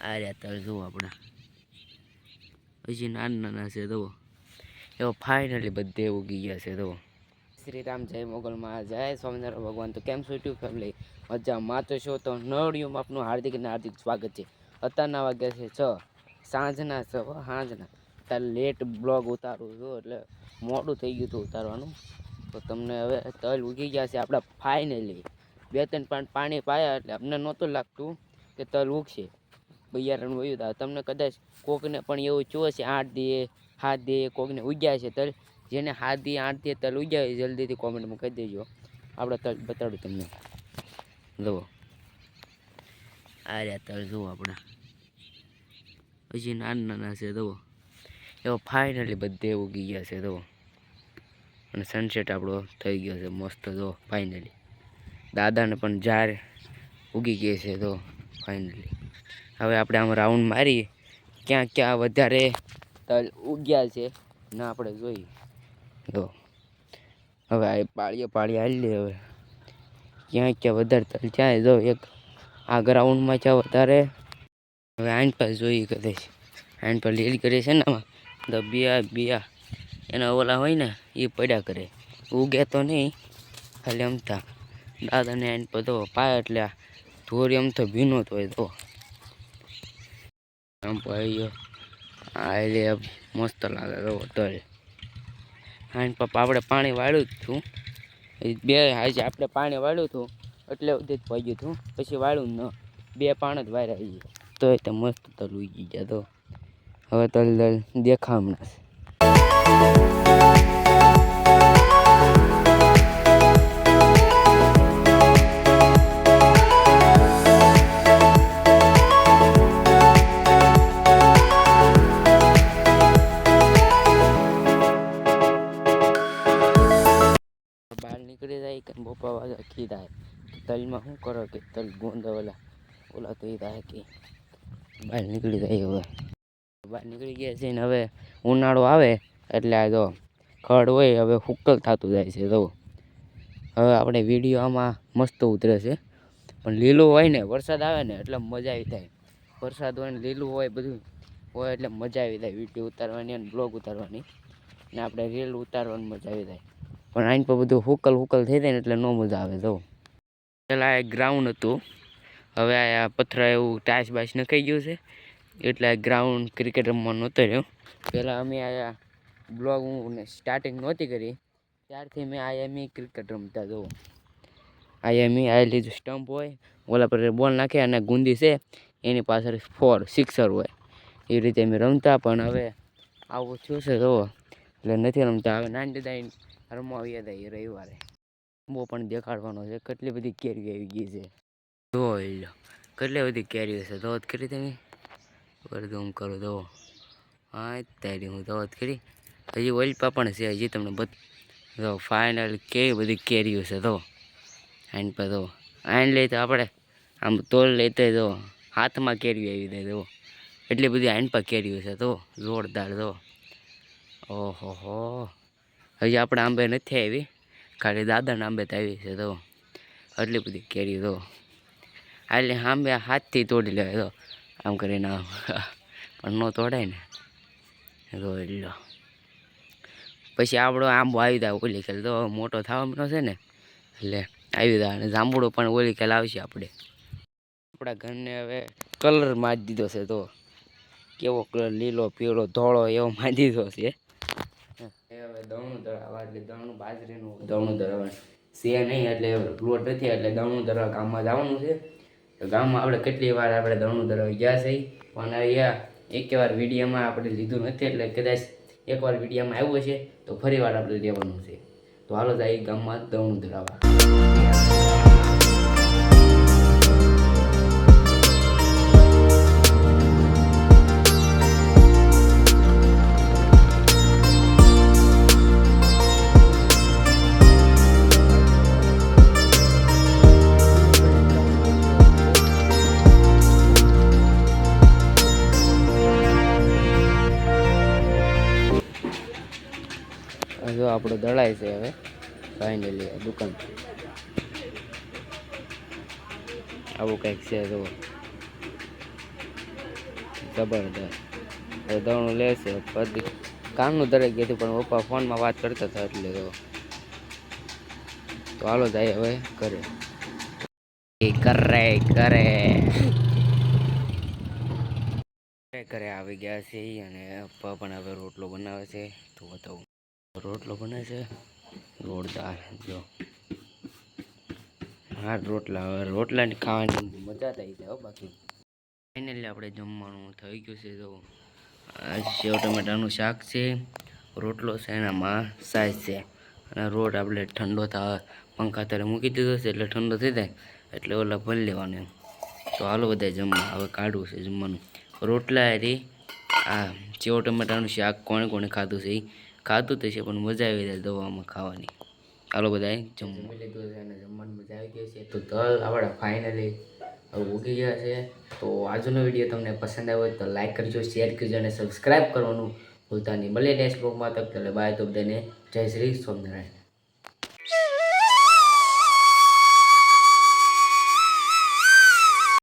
આ રહ્યા તળ જુઓ આપણે. હજી નાના નાના છે, જુઓ. એવો ફાઇનલી બધે ઉગી ગયા છે, જુઓ. શ્રી રામ જય મોગલમાં જય સ્વામિનારાયણ ભગવાન. તો કેમ શું યુટ્યુબ ફેમિલી મજામાં. તો છો તો નળિયું આપનું હાર્દિક ને હાર્દિક સ્વાગત છે. અત્યારના વાગ્યા છે છ. સાંજના છ સાંજના. ત્યારે લેટ બ્લોગ ઉતારું છું, એટલે મોડું થઈ ગયું હતું ઉતારવાનું. તો તમને હવે તલ ઉગી ગયા છે આપણા ફાઇનલી બે ત્રણ પાણી પાયા, એટલે અમને નહોતું લાગતું કે તલ ઉગશે. બૈયારણ વયું હતા તમને કદાચ કોકને પણ એવું હશે, આઠ દીએ હાથ દીએ કોકને ઉગ્યા છે તલ જેને હાથ દે, આઠ દે, તલ ઉગ્યા હોય, જલ્દીથી કોમેન્ટમાં કહી દેજો. આપણે તલ બતાડું તમને. જુઓ. આ રહ્યા તલ, જુઓ આપણે હજી નાના નાના છે, જુઓ. એવો ફાઇનલી બધે ઉગી ગયા છે, જુઓ. અને સનસેટ આપણો થઈ ગયો છે, મસ્ત જો ફાઇનલી દાદાને પણ જાર ઉગી ગઈ છે તો ફાઇનલી હવે આપણે આમ રાઉન્ડ મારી ક્યાં ક્યાં વધારે તલ ઉગ્યા છે, ના આપણે જોઈએ. જો. હવે આ પાળીએ પાળીએ હાલી હવે. ક્યાં ક્યાં વધારે તલ જાય, જો એક આ ગ્રાઉન્ડમાં છે વધારે. હવે આઈન પર જોઈએ કદાચ. આઈન પર લીલ કરે છે ને આમાં. તો બિયા બિયા. એના ઓલા હોય ને, એ પડ્યા કરે. ઉગે તો નહીં, ખાલી અમતા દાદાને આઈન પર તો પાય એટલે આ ધોરી તો ભીનો તો હોય તો આ એટલે મસ્ત લાગે તો તલ આઈન પપ્પા આપણે પાણી વાળ્યું જ હતું બે આજે આપણે પાણી વાળ્યું હતું એટલે સુધી જ પગ્યું હતું પછી વાળ્યું ન બે પાણ જ વાર્યા છે તો એ તો મસ્ત તલ ઉગી ગયા તો હવે તલ તલ દેખા નીકળી જાય, કે બપા વાગે થાય તલમાં શું કરો કે તલ ગોંદા ઓલા ઓલા તો એ થાય કે બહાર નીકળી જાય હવે. બહાર નીકળી ગયા છે ને હવે ઉનાળો આવે, એટલે આ જો ખડ હોય, હવે હુક્કલ થતું જાય છે તો હવે આપણે વીડિયો આમાં મસ્ત ઉતરે છે. પણ લીલું હોય ને, વરસાદ આવે ને, એટલે મજા આવી જાય. વરસાદ હોય ને, લીલું હોય, બધું હોય, એટલે મજા આવી જાય વીડિયો ઉતારવાની અને બ્લોગ ઉતારવાની. ને આપણે રીલ ઉતારવાની મજા આવી જાય. પણ આઈન પર બધું હુકલ હુકલ થઈ જાય ને એટલે ન મજા આવે તો પહેલાં આ ગ્રાઉન્ડ હતું. હવે આ પથરા એવું ટાઈસ બાઈસ નખાઈ ગયું છે. એટલે આ ગ્રાઉન્ડ ક્રિકેટ રમવા નહોતો રહ્યો. પહેલાં અમે આ બ્લોગ હું સ્ટાર્ટિંગ નહોતી કરી. ત્યારથી મેં આયામી ક્રિકેટ રમતા જુઓ આયામી આ લીધું સ્ટમ્પ હોય, ઓલા પર બોલ નાખે અને ગુંદી છે. એની પાછળ ફોર સિક્સર હોય. એ રીતે અમે રમતા, પણ હવે આવું થયું છે જુઓ એટલે નથી રમતા. હવે નાની દાદા રમવા આવ્યા હતા એ રવિવારે. બહુ પણ દેખાડવાનો છે. કેટલી બધી કેરીઓ આવી ગઈ છે. જોઈ લો. કેટલી બધી કેરીઓ છે. ધોત કરી તમે? બધું હું કરું તો હા તારી હું ધોત કરી. હજી ઓલપા પણ છે. હજી તમને તો ફાઇનલ કેવી બધી કેરીઓ છે તો આઈન પર તો આઈન લઈ તો આપણે આમ તોલ લેતે તો હાથમાં કેરી આવી દે તો એટલી બધી આઈન પર કેરીઓ છે તો જોરદાર તો ઓહો હો. હજી આપણે આંબે નથી આવી. ખાલી દાદાના આંબે તો આવી છે તો. એટલી બધી કેરી તો. એટલે આંબે હાથથી તોડી લેવાય તો. આમ કરીને આમ. પણ ન તોડાય ને. તો એટલો. પછી આપણો આંબો આવી જાય ઓલી ખેલ તો. મોટો થવાનો છે ને. એટલે આવી જાય. અને જાંબુડો પણ ઓલી ખેલ આવશે આપણે. આપણા ઘરને હવે કલર મારી દીધો છે તો. કેવો કલર લીલો, પીળો, ધોળો એવો મારી દીધો છે. હવે દવણું ધરાવવા એટલે દવણું બાજરીનું દવણું ધરાવવાનું છે નહીં, એટલે લોટ નથી, એટલે દવણું ગામમાં જવાનું છે. તો ગામમાં આપણે કેટલી વાર આપણે દવણું ધરાવી ગયા છે? પણ અહીંયા એક વાર વિડીયોમાં આપણે લીધું નથી, એટલે કદાચ એકવાર વિડીયોમાં આવ્યું છે તો ફરી વાર આપણે લેવાનું છે. તો હાલો જાય ગામમાં દવણું ધરાવવા. આપણો દળાય છે હવે ફાઇનલી દુકાન. આવું કંઈક છે, જુઓ. જબરદસ્ત. હવે લે લેશે પછી કામનું દરેક ગયું પણ પપ્પા ફોનમાં વાત કરતા હતા એટલે તો તો હાલો જાય હવે કરે કરે. કરે કરે આવી ગયા છે અને પપ્પા પણ હવે રોટલો બનાવે છે. તો બતાવું. રોટલો બને છે. જોરદાર, જો. હા રોટલા, હવે રોટલાની ખાવાની મજા થઈ જાય બાકી. ફાઇનલી આપણે જમવાનું થઈ ગયું છે તો સેવ ટમેટાનું શાક છે. રોટલો છે એનામાં સાઈઝ છે. અને રોટ આપણે ઠંડો થાય પંખા તરે મૂકી દીધો છે, એટલે ઠંડો થઈ જાય. એટલે ઓલા ભરી લેવાનું એમ. તો હાલો બધા જમવા, હવે કાઢવું છે જમવાનું. રોટલા એ આ સેવ ટમેટાનું શાક કોણે કોણે ખાધું છે એ ખાધું તો છે, પણ મજા આવી જાય દવામાં ખાવાની. હાલો બધા જમવા લીધું છે અને જમવાની મજા આવી ગઈ છે. તો તલ આપણે ફાઇનલી ઉગી ગયા છે. તો આજનો વીડિયો તમને પસંદ આવ્યો તો લાઇક કરજો શેર કરજો અને સબસ્ક્રાઈબ કરવાનું ભૂલતા નહીં. મળીએ નેક્સ્ટ બ્લોગમાં તક એટલે બાય તો બધાને જય શ્રી સ્વામિનારાયણ.